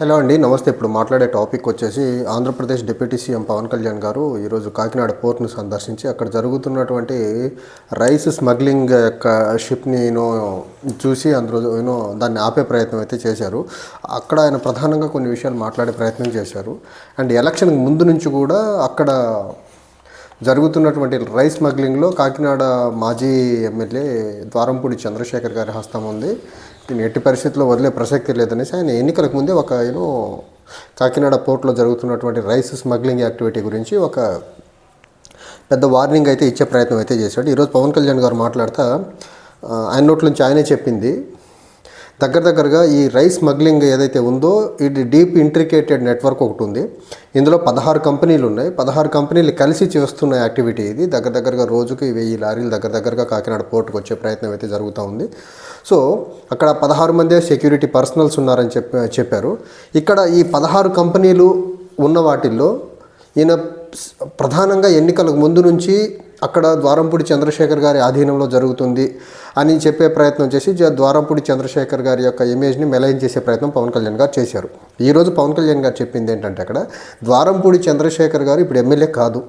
Hello అండి నమస్తే. ఇప్పుడు మాట్లాడే టాపిక్ వచ్చేసి ఆంధ్రప్రదేశ్ డిప్యూటీ సీఎం పవన్ కళ్యాణ్ గారు ఈరోజు కాకినాడ పోర్ట్ను సందర్శించి అక్కడ జరుగుతున్నటువంటి రైస్ స్మగ్లింగ్ యొక్క షిప్ని యూనో చూసి అందులో యూనో దాన్ని ఆపే ప్రయత్నం అయితే చేశారు. అక్కడ ఆయన ప్రధానంగా కొన్ని విషయాలు మాట్లాడే ప్రయత్నం చేశారు. అండ్ ఎలక్షన్ ముందు నుంచి కూడా అక్కడ జరుగుతున్నటువంటి రైస్ స్మగ్లింగ్లో కాకినాడ మాజీ ఎమ్మెల్యే ద్వారంపూడి చంద్రశేఖర్ గారి హస్తం ఉంది. దీన్ని ఎట్టి పరిస్థితుల్లో వదిలే ప్రసక్తి లేదనేసి ఆయన ఎన్నికలకు ముందే ఒక యూనో కాకినాడ పోర్ట్లో జరుగుతున్నటువంటి రైస్ స్మగ్లింగ్ యాక్టివిటీ గురించి ఒక పెద్ద వార్నింగ్ అయితే ఇచ్చే ప్రయత్నం అయితే చేశాడు. ఈరోజు పవన్ కళ్యాణ్ గారు మాట్లాడతా ఆయన నోట్ల నుంచి ఆయనే చెప్పింది దగ్గర దగ్గరగా ఈ రైస్ స్మగ్లింగ్ ఏదైతే ఉందో ఇది డీప్ ఇంట్రికేటెడ్ నెట్వర్క్ ఒకటి ఉంది. ఇందులో పదహారు కంపెనీలు ఉన్నాయి. పదహారు కంపెనీలు కలిసి చేస్తున్న యాక్టివిటీ ఇది. దగ్గర దగ్గరగా రోజుకి వెయ్యి లారీలు దగ్గర దగ్గరగా కాకినాడ పోర్టుకు వచ్చే ప్రయత్నం అయితే జరుగుతూ ఉంది. సో అక్కడ పదహారు మందే సెక్యూరిటీ పర్సనల్స్ ఉన్నారని చెప్ప చెప్పారు. ఇక్కడ ఈ పదహారు కంపెనీలు ఉన్న వాటిల్లో ఈయన ప్రధానంగా ఎన్నికలకు ముందు నుంచి అక్కడ ద్వారంపూడి చంద్రశేఖర్ గారి ఆధీనంలో జరుగుతుంది అని చెప్పే ప్రయత్నం చేసి ద్వారంపూడి చంద్రశేఖర్ గారి యొక్క ఇమేజ్ని మెలైన్ చేసే ప్రయత్నం పవన్ కళ్యాణ్ గారు చేశారు. ఈరోజు పవన్ కళ్యాణ్ గారు చెప్పింది ఏంటంటే అక్కడ ద్వారంపూడి చంద్రశేఖర్ గారు ఇప్పుడు ఎమ్మెల్యే కాదు.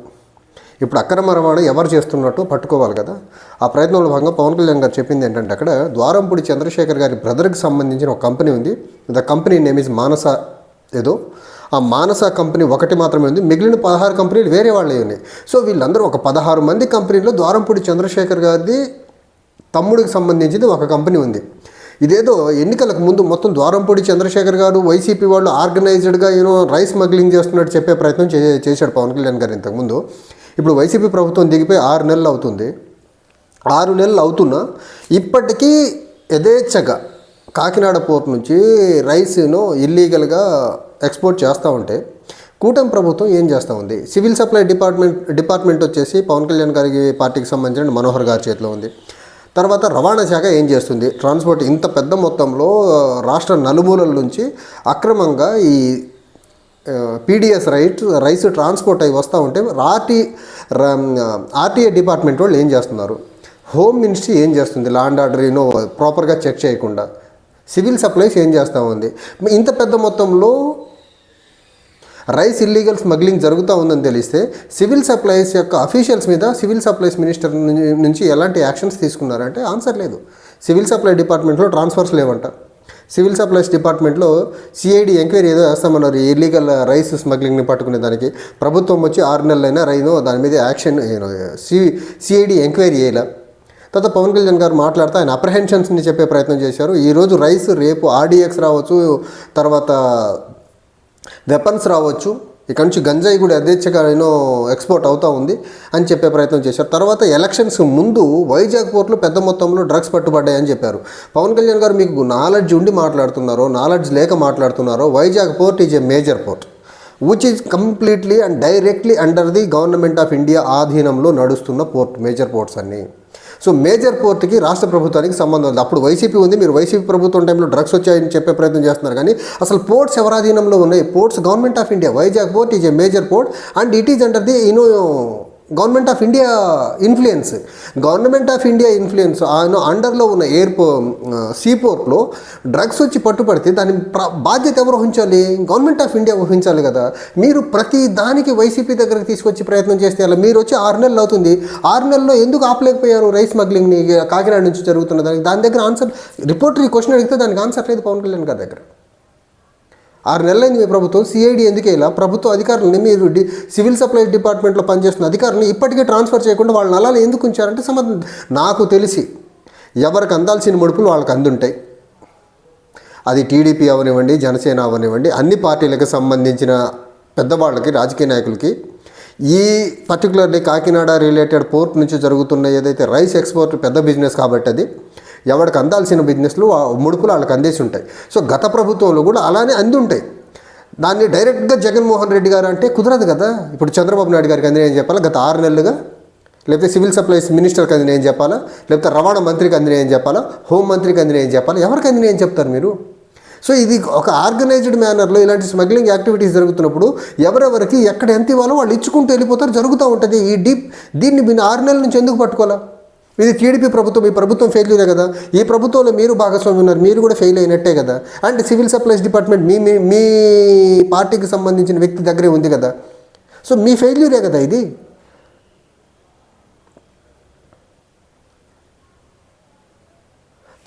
ఇప్పుడు అక్రమ రవాణా ఎవరు చేస్తున్నట్టు పట్టుకోవాలి కదా. ఆ ప్రయత్నంలో భాగంగా పవన్ కళ్యాణ్ గారు చెప్పింది ఏంటంటే అక్కడ ద్వారంపూడి చంద్రశేఖర్ గారి బ్రదర్కి సంబంధించిన ఒక కంపెనీ ఉంది. The company name is Manasa ఏదో. ఆ మానస కంపెనీ ఒకటి మాత్రమే ఉంది. మిగిలిన పదహారు కంపెనీలు వేరే వాళ్ళే ఉన్నాయి. సో వీళ్ళందరూ ఒక పదహారు మంది కంపెనీలో ద్వారంపూడి చంద్రశేఖర్ గారిది తమ్ముడికి సంబంధించింది ఒక కంపెనీ ఉంది. ఇదేదో ఎన్నికలకు ముందు మొత్తం ద్వారంపూడి చంద్రశేఖర్ గారు వైసీపీ వాళ్ళు ఆర్గనైజ్డ్గా యూనో రైస్ స్మగ్లింగ్ చేస్తున్నట్టు చెప్పే ప్రయత్నం చేశాడు పవన్ కళ్యాణ్ గారు ఇంతకుముందు ఇప్పుడు వైసీపీ ప్రభుత్వం దిగిపోయి ఆరు నెలలు అవుతుంది. ఆరు నెలలు అవుతున్నా ఇప్పటికీ యథేచ్ఛగా కాకినాడ పోర్ట్ నుంచి రైస్ను ఇల్లీగల్గా ఎక్స్పోర్ట్ చేస్తూ ఉంటే కూటమి ప్రభుత్వం ఏం చేస్తూ ఉంది? సివిల్ సప్లై డిపార్ట్మెంట్ డిపార్ట్మెంట్ వచ్చేసి పవన్ కళ్యాణ్ గారికి పార్టీకి సంబంధించిన మనోహర్ గారి చేతిలో ఉంది. తర్వాత రవాణా శాఖ ఏం చేస్తుంది? ట్రాన్స్పోర్ట్ ఇంత పెద్ద మొత్తంలో రాష్ట్ర నలుమూలల నుంచి అక్రమంగా ఈ పీడిఎస్ రైట్ రైస్ ట్రాన్స్పోర్ట్ అయి వస్తూ ఉంటే ఆర్టీ ఆర్టీఏ డిపార్ట్మెంట్ వాళ్ళు ఏం చేస్తున్నారు? హోమ్ మినిస్ట్రీ ఏం చేస్తుంది? లాండ్ ఆర్డర్ యూనో ప్రాపర్గా చెక్ చేయకుండా. సివిల్ సప్లైస్ ఏం చేస్తూ ఉంది? ఇంత పెద్ద మొత్తంలో రైస్ ఇల్లీగల్ స్మగ్లింగ్ జరుగుతూ ఉందని తెలిస్తే సివిల్ సప్లైస్ యొక్క అఫీషియల్స్ మీద సివిల్ సప్లైస్ మినిస్టర్ నుంచి- నుంచి ఎలాంటి యాక్షన్స్ తీసుకున్నారంటే ఆన్సర్ లేదు. సివిల్ సప్లై డిపార్ట్మెంట్లో ట్రాన్స్ఫర్స్ లేవంట. సివిల్ సప్లైస్ డిపార్ట్మెంట్లో సిఐడి ఎంక్వైరీ ఏదో వేస్తామన్నారు ఇల్లీగల్ రైస్ స్మగ్లింగ్ని పట్టుకునే దానికి. ప్రభుత్వం వచ్చి ఆరు నెలలైనా రైను దాని మీద యాక్షన్ సి సిఐడి ఎంక్వైరీ చేయలే. తర్వాత పవన్ కళ్యాణ్ గారు మాట్లాడుతూ ఆయన అప్రహెన్షన్స్ని చెప్పే ప్రయత్నం చేశారు. ఈరోజు రైస్ రేపు ఆర్డీఎక్స్ రావచ్చు తర్వాత వెపన్స్ రావచ్చు. ఇక నుంచి గంజాయి కూడా యథేచ్ఛగా ఎన్నో ఎక్స్పోర్ట్ అవుతూ ఉంది అని చెప్పే ప్రయత్నం చేశారు. తర్వాత ఎలక్షన్స్ ముందు వైజాగ్ పోర్టులో పెద్ద మొత్తంలో డ్రగ్స్ పట్టుబడ్డాయని చెప్పారు. పవన్ కళ్యాణ్ గారు మీకు నాలెడ్జ్ ఉండి మాట్లాడుతున్నారో నాలెడ్జ్ లేక మాట్లాడుతున్నారో Vizag port is a major port which is completely and directly under the government of India ఆధీనంలో నడుస్తున్న పోర్ట్ మేజర్ పోర్ట్స్ అన్నీ. సో మేజర్ పోర్ట్కి రాష్ట్ర ప్రభుత్వానికి సంబంధం లేదు అప్పుడు వైసీపీ ఉంది మీరు వైసీపీ ప్రభుత్వం టైంలో డ్రగ్స్ వచ్చాయని చెప్పే ప్రయత్నం చేస్తున్నారు. కానీ అసలు పోర్ట్స్ ఎవరాధీనంలో ఉన్నాయి? Ports government of India Vizag port is a major port and it is under the you know government of India influence. Government of India influence ఆయన అండర్లో ఉన్న ఎయిర్పో సీపోర్ట్లో డ్రగ్స్ వచ్చి పట్టుపడితే దాని బాధ్యత ఎవరు వహించాలి? గవర్నమెంట్ ఆఫ్ ఇండియా వహించాలి కదా. మీరు ప్రతి దానికి వైసీపీ దగ్గరికి తీసుకొచ్చి ప్రయత్నం చేస్తే అలా మీరు వచ్చి ఆరు నెలలు అవుతుంది. ఆరు నెలల్లో ఎందుకు ఆపలేకపోయారు రైస్ స్మగ్లింగ్ని? కాకినాడ నుంచి జరుగుతున్న దానికి దాని దగ్గర ఆన్సర్ రిపోర్టరీ క్వశ్చన్ అడిగితే దానికి ఆన్సర్ లేదు పవన్ కళ్యాణ్ గారి దగ్గర. ఆరు నెలలైంది మీ ప్రభుత్వం. సిఐడి ఎందుకు ఇలా ప్రభుత్వ అధికారులని మీరు డి సివిల్ సప్లైస్ డిపార్ట్మెంట్లో పనిచేస్తున్న అధికారులను ఇప్పటికే ట్రాన్స్ఫర్ చేయకుండా వాళ్ళ నలాలు ఎందుకు ఉంచారంటే సంబంధం నాకు తెలిసి ఎవరికి అందాల్సిన ముడుపులు వాళ్ళకి అందుంటాయి. అది టీడీపీ అవనివ్వండి జనసేన అవనివ్వండి అన్ని పార్టీలకు సంబంధించిన పెద్దవాళ్ళకి రాజకీయ నాయకులకి ఈ పర్టికులర్లీ కాకినాడ రిలేటెడ్ పోర్ట్ నుంచి జరుగుతున్న ఏదైతే రైస్ ఎక్స్పోర్ట్ పెద్ద బిజినెస్ కాబట్టి అది ఎవరికి అందాల్సిన బిజినెస్లు ఆ ముడుపులు వాళ్ళకి అందేసి ఉంటాయి. సో గత ప్రభుత్వంలో కూడా అలానే అంది ఉంటాయి దాన్ని డైరెక్ట్గా జగన్మోహన్ రెడ్డి గారు అంటే కుదరదు కదా? ఇప్పుడు చంద్రబాబు నాయుడు గారికి అందిన ఏం చెప్పాలా? గత ఆరు నెలలుగా? లేకపోతే సివిల్ సప్లైస్ మినిస్టర్కి అందిన ఏం చెప్పాలా? లేకపోతే రవాణా మంత్రికి అందిన ఏం చెప్పాలా? హోమ్ మంత్రికి అందిన ఏం చెప్పాలా? ఎవరికి అందిన ఏం చెప్తారు మీరు? సో ఇది ఒక ఆర్గనైజ్డ్ మేనర్లో ఇలాంటి స్మగ్లింగ్ యాక్టివిటీస్ జరుగుతున్నప్పుడు ఎవరెవరికి ఎక్కడ ఎంత ఇవ్వాలో వాళ్ళు ఇచ్చుకుంటూ వెళ్ళిపోతారు జరుగుతూ ఉంటుంది. ఈ డీప్ దీన్ని మీరు ఆరు నెలల నుంచి ఎందుకు పట్టుకోవాలా? ఇది టీడీపీ ప్రభుత్వం ఈ ప్రభుత్వం ఫెయిల్యూరే కదా. ఈ ప్రభుత్వంలో మీరు భాగస్వామి ఉన్నారు మీరు కూడా ఫెయిల్ అయినట్టే కదా. అండ్ సివిల్ సప్లైస్ డిపార్ట్మెంట్ మీ మీ మీ పార్టీకి సంబంధించిన వ్యక్తి దగ్గరే ఉంది కదా. సో మీ ఫెయిల్యూరే కదా ఇది?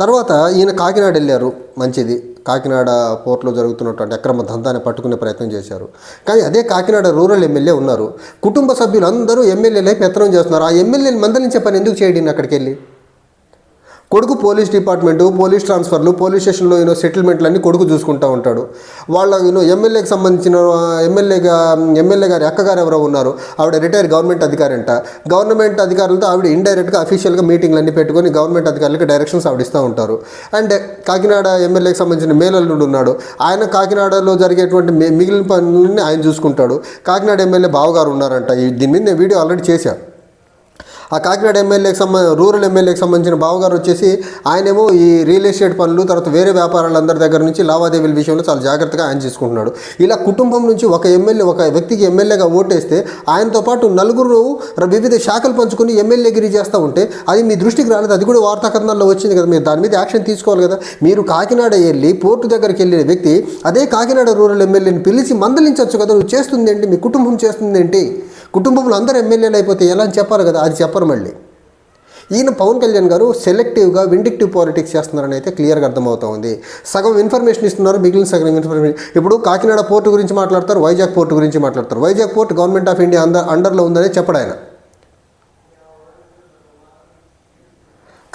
తర్వాత ఈయన కాకినాడ వెళ్ళారు. మంచిది. కాకినాడ పోర్ట్లో జరుగుతున్నటువంటి అక్రమ దందాన్ని పట్టుకునే ప్రయత్నం చేశారు. కానీ అదే కాకినాడ రూరల్ ఎమ్మెల్యే ఉన్నారు. కుటుంబ సభ్యులందరూ ఎమ్మెల్యేలై పెత్తనం చేస్తున్నారు. ఆ ఎమ్మెల్యేని మందలించే పని ఎందుకు చేయడం అక్కడికి వెళ్ళి? కొడుకు పోలీస్ డిపార్ట్మెంటు పోలీస్ ట్రాన్స్ఫర్లు పోలీస్ స్టేషన్లో యూనో సెటిల్మెంట్లన్నీ కొడుకు చూసుకుంటూ ఉంటాడు. వాళ్ళ యూనో ఎమ్మెల్యేకి సంబంధించిన ఎమ్మెల్యేగా ఎమ్మెల్యే గారి అక్కగారు ఎవరో ఉన్నారు ఆవిడ రిటైర్ గవర్నమెంట్ అధికారి అంట గవర్నమెంట్ అధికారులతో ఆవిడ ఇండైరెక్ట్గా అఫీషియల్గా మీటింగ్లన్నీ పెట్టుకొని గవర్నమెంట్ అధికారులకు డైరెక్షన్స్ ఆవిడ ఇస్తూ ఉంటారు. అండ్ కాకినాడ ఎమ్మెల్యేకి సంబంధించిన మేలల్లుడు ఉన్నాడు. ఆయన కాకినాడలో జరిగేటువంటి మిగిలిన పనులన్నీ ఆయన చూసుకుంటాడు. కాకినాడ ఎమ్మెల్యే బావగారు ఉన్నారంట. దీని మీద నేను వీడియో ఆల్రెడీ చేశాను ఆ కాకినాడ ఎమ్మెల్యేకి సంబంధ రూరల్ ఎమ్మెల్యేకి సంబంధించిన బావగారు వచ్చేసి ఆయనేమో ఈ రియల్ ఎస్టేట్ పనులు తర్వాత వేరే వ్యాపారాలందరి దగ్గర నుంచి లావాదేవీల విషయంలో చాలా జాగ్రత్తగా ఆయన చేసుకుంటున్నాడు. ఇలా కుటుంబం నుంచి ఒక ఎమ్మెల్యే ఒక వ్యక్తికి ఎమ్మెల్యేగా ఓటేస్తే ఆయనతో పాటు నలుగురు వివిధ శాఖలు పంచుకొని ఎమ్మెల్యేగిరి చేస్తూ ఉంటే అది మీ దృష్టికి రాలేదు. అది కూడా వార్తాకథనాల్లో వచ్చింది కదా మీరు దాని మీద యాక్షన్ తీసుకోవాలి కదా. మీరు కాకినాడ వెళ్ళి పోర్టు దగ్గరికి వెళ్ళిన వ్యక్తి అదే కాకినాడ రూరల్ ఎమ్మెల్యేని పిలిచి మందలించవచ్చు కదా నువ్వు చేస్తుంది ఏంటి మీ కుటుంబం చేస్తుంది ఏంటి? కుటుంబంలో అందరూ ఎమ్మెల్యేలు అయిపోతే ఎలా అని చెప్పాలి కదా అది చెప్పరు మళ్ళీ. ఈయన పవన్ కళ్యాణ్ గారు సెలెక్టివ్గా విండిక్టివ్ పాలిటిక్స్ చేస్తున్నారని అయితే క్లియర్గా అర్థమవుతా ఉంది. సగం ఇన్ఫర్మేషన్ ఇస్తున్నారు మిగిలిన సగం ఇన్ఫర్మేషన్. ఇప్పుడు కాకినాడ పోర్టు గురించి మాట్లాడతారు వైజాగ్ పోర్టు గురించి మాట్లాడతారు. Vizag port government of India under అండర్లో ఉందని చెప్పడాయన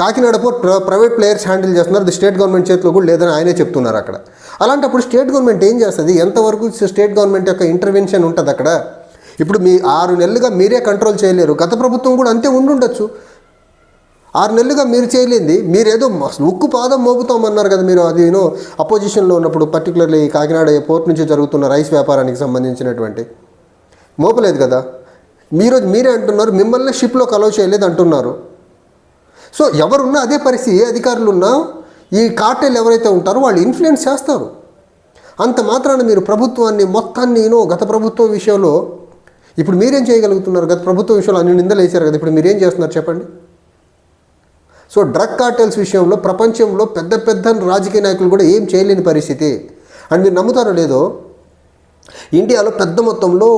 Kakinada port private players handle చేస్తున్నారు అది స్టేట్ గవర్నమెంట్ చేతిలో కూడా లేదని ఆయనే చెప్తున్నారు అక్కడ. అలాంటప్పుడు స్టేట్ గవర్నమెంట్ ఏం చేస్తుంది? ఎంతవరకు స్టేట్ గవర్నమెంట్ యొక్క ఇంటర్వెన్షన్ ఉంటుంది అక్కడ? ఇప్పుడు మీ ఆరు నెలలుగా మీరే కంట్రోల్ చేయలేరు. గత ప్రభుత్వం కూడా అంతే ఉండుండొచ్చు. ఆరు నెలలుగా మీరు చేయలేంది. మీరేదో మస్- ఉక్కు పాదం మోగుతామన్నారు కదా మీరు. అది నేను అపోజిషన్లో ఉన్నప్పుడు పర్టికులర్లీ కాకినాడ పోర్ట్ నుంచి జరుగుతున్న రైస్ వ్యాపారానికి సంబంధించినటువంటి. మోపలేదు కదా. మీరు మీరే అంటున్నారు మిమ్మల్ని షిప్లో కలవ చేయలేదు అంటున్నారు. సో ఎవరున్నా అదే పరిస్థితి ఏ అధికారులు ఉన్నా ఈ కార్టెల్ ఎవరైతే ఉంటారో వాళ్ళు ఇన్ఫ్లుయెన్స్ చేస్తారు. అంత మాత్రాన మీరు ప్రభుత్వాన్ని మొత్తాన్ని గత ప్రభుత్వం విషయంలో ఇప్పుడు మీరేం చేయగలుగుతున్నారు గత ప్రభుత్వం విషయంలో అన్ని నిందలు వేశారు కదా? ఇప్పుడు మీరేం చేస్తున్నారు చెప్పండి. సో డ్రగ్ కార్టెల్స్ విషయంలో ప్రపంచంలో పెద్ద పెద్ద రాజకీయ నాయకులు కూడా ఏం చేయలేని పరిస్థితి. అండ్ మీరు నమ్ముతారో లేదో ఇండియాలో పెద్ద మొత్తంలో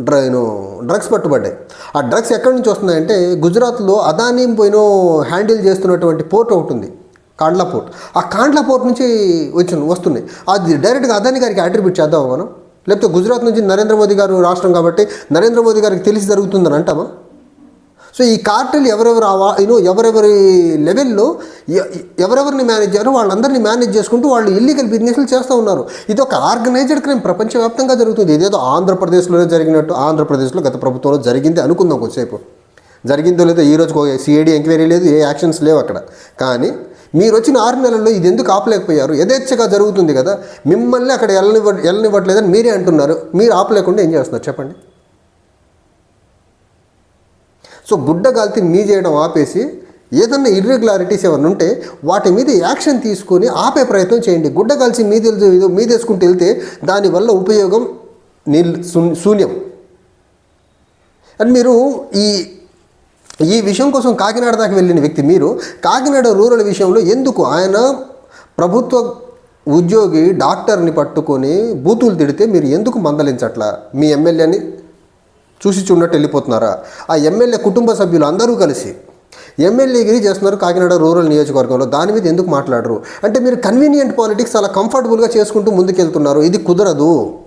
డ్రైను డ్రగ్స్ పట్టుబడ్డాయి. ఆ డ్రగ్స్ ఎక్కడి నుంచి వస్తున్నాయంటే గుజరాత్లో అదానీ పోయినో హ్యాండిల్ చేస్తున్నటువంటి పోర్ట్ ఒకటి ఉంది కాండ్లా పోర్ట్. ఆ కాండ్లా పోర్ట్ నుంచి వచ్చి వస్తున్నాయి అది డైరెక్ట్గా అదానీ గారికి అట్రిబ్యూట్ చేద్దాం మనం? లేకపోతే గుజరాత్ నుంచి నరేంద్ర మోదీ గారు రాష్ట్రం కాబట్టి నరేంద్ర మోదీ గారికి తెలిసి జరుగుతుందని అంటామా? సో ఈ కార్టెల్ ఎవరెవరు యూనో ఎవరెవరి లెవెల్లో ఎవరెవరిని మేనేజ్ చేయాలో వాళ్ళందరినీ మేనేజ్ చేసుకుంటూ వాళ్ళు ఇల్లీగల్ బిజినెస్లు చేస్తూ ఉన్నారు. ఇది ఒక ఆర్గనైజ్డ్ క్రైమ్ ప్రపంచవ్యాప్తంగా జరుగుతుంది. ఇదేదో ఆంధ్రప్రదేశ్లోనే జరిగినట్టు ఆంధ్రప్రదేశ్లో గత ప్రభుత్వంలో జరిగింది అనుకుందాం కొద్దిసేపు. జరిగిందో లేదో ఈ రోజు సిఐడి ఎంక్వైరీ లేదు ఏ యాక్షన్స్ లేవు అక్కడ. కానీ మీరు వచ్చిన ఆరు నెలల్లో ఇది ఎందుకు ఆపలేకపోయారు? యథేచ్ఛగా జరుగుతుంది కదా. మిమ్మల్ని అక్కడ వెళ్ళనివ్వ వెళ్ళనివ్వట్లేదని మీరే అంటున్నారు. మీరు ఆపలేకుండా ఏం చేస్తున్నారు? చెప్పండి. సో గుడ్డ గాలితే మీ చేయడం ఆపేసి ఏదన్నా ఇర్రెగ్యులారిటీస్ ఏమైనా ఉంటే వాటి మీద యాక్షన్ తీసుకొని ఆపే ప్రయత్నం చేయండి. గుడ్డ కలిసి మీద మీదేసుకుంటూ వెళ్తే దానివల్ల ఉపయోగం నిల్ శూన్యం. అండ్ మీరు ఈ ఈ విషయం కోసం కాకినాడ దాకా వెళ్ళిన వ్యక్తి మీరు కాకినాడ రూరల్ విషయంలో ఎందుకు ఆయన ప్రభుత్వ ఉద్యోగి డాక్టర్ని పట్టుకొని బూతులు తిడితే మీరు ఎందుకు మందలించట్లా? మీ ఎమ్మెల్యేని చూసి చూడట్టు వెళ్ళిపోతున్నారా? ఆ ఎమ్మెల్యే కుటుంబ సభ్యులు అందరూ కలిసి ఎమ్మెల్యేగిరి చేస్తున్నారు కాకినాడ రూరల్ నియోజకవర్గంలో. దాని మీద ఎందుకు మాట్లాడరు? అంటే మీరు కన్వీనియంట్ పాలిటిక్స్ చాలా కంఫర్టబుల్గా చేసుకుంటూ ముందుకెళ్తున్నారు. ఇది కుదరదు.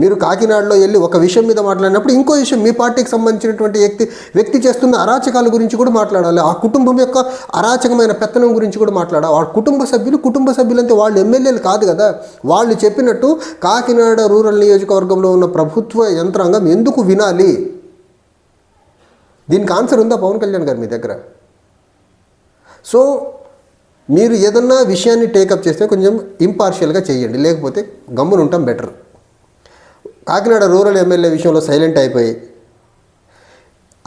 మీరు కాకినాడలో వెళ్ళి ఒక విషయం మీద మాట్లాడినప్పుడు ఇంకో విషయం మీ పార్టీకి సంబంధించినటువంటి వ్యక్తి వ్యక్తి చేస్తున్న అరాచకాల గురించి కూడా మాట్లాడాలి. ఆ కుటుంబం యొక్క అరాచకమైన పెత్తనం గురించి కూడా మాట్లాడాలి. ఆ కుటుంబ సభ్యులు కుటుంబ సభ్యులంటే వాళ్ళు ఎమ్మెల్యేలు కాదు కదా. వాళ్ళు చెప్పినట్టు కాకినాడ రూరల్ నియోజకవర్గంలో ఉన్న ప్రభుత్వ యంత్రాంగం ఎందుకు వినాలి? దీనికి ఆన్సర్ ఉందా పవన్ కళ్యాణ్ గారు మీ దగ్గర? సో మీరు ఏదన్నా విషయాన్ని టేకప్ చేస్తే కొంచెం ఇంపార్షియల్గా చేయండి. లేకపోతే గమ్మున ఉంటాం బెటర్. కాకినాడ రూరల్ ఎమ్మెల్యే విషయంలో సైలెంట్ అయిపోయి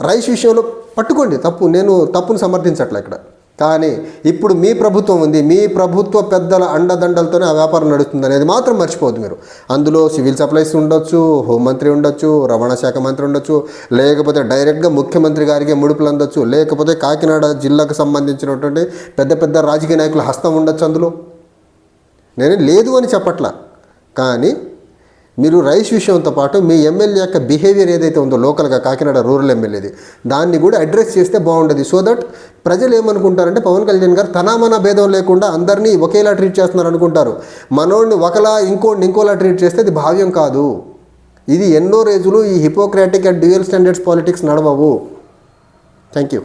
రైస్ విషయంలో పట్టుకోండి తప్పు నేను తప్పును సమర్థించట్లే ఇక్కడ. కానీ ఇప్పుడు మీ ప్రభుత్వం ఉంది మీ ప్రభుత్వ పెద్దల అండదండలతోనే ఆ వ్యాపారం నడుస్తుంది అనేది మాత్రం మర్చిపోవద్దు మీరు. అందులో సివిల్ సప్లైస్ ఉండొచ్చు హోంమంత్రి ఉండొచ్చు రవాణా శాఖ మంత్రి ఉండొచ్చు లేకపోతే డైరెక్ట్గా ముఖ్యమంత్రి గారికి ముడుపులు అందొచ్చు లేకపోతే కాకినాడ జిల్లాకు సంబంధించినటువంటి పెద్ద పెద్ద రాజకీయ నాయకుల హస్తం ఉండొచ్చు అందులో. నేను లేదు అని చెప్పట్లా. కానీ మీరు రైస్ విషయంతో పాటు మీ ఎమ్మెల్యే యొక్క బిహేవియర్ ఏదైతే ఉందో లోకల్గా కాకినాడ రూరల్ ఎమ్మెల్యేది దాన్ని కూడా అడ్రస్ చేస్తే బాగుంటుంది సో దట్ ప్రజలు ఏమనుకుంటారంటే పవన్ కళ్యాణ్ గారు తనామన భేదం లేకుండా అందరినీ ఒకేలా ట్రీట్ చేస్తున్నారు అనుకుంటారు. మనోడిని ఒకలా ఇంకోడిని ఇంకోలా ట్రీట్ చేస్తే అది భావ్యం కాదు. ఇది ఎన్నో రోజులు ఈ hypocritic and dual standards politics నడవవు. Thank you.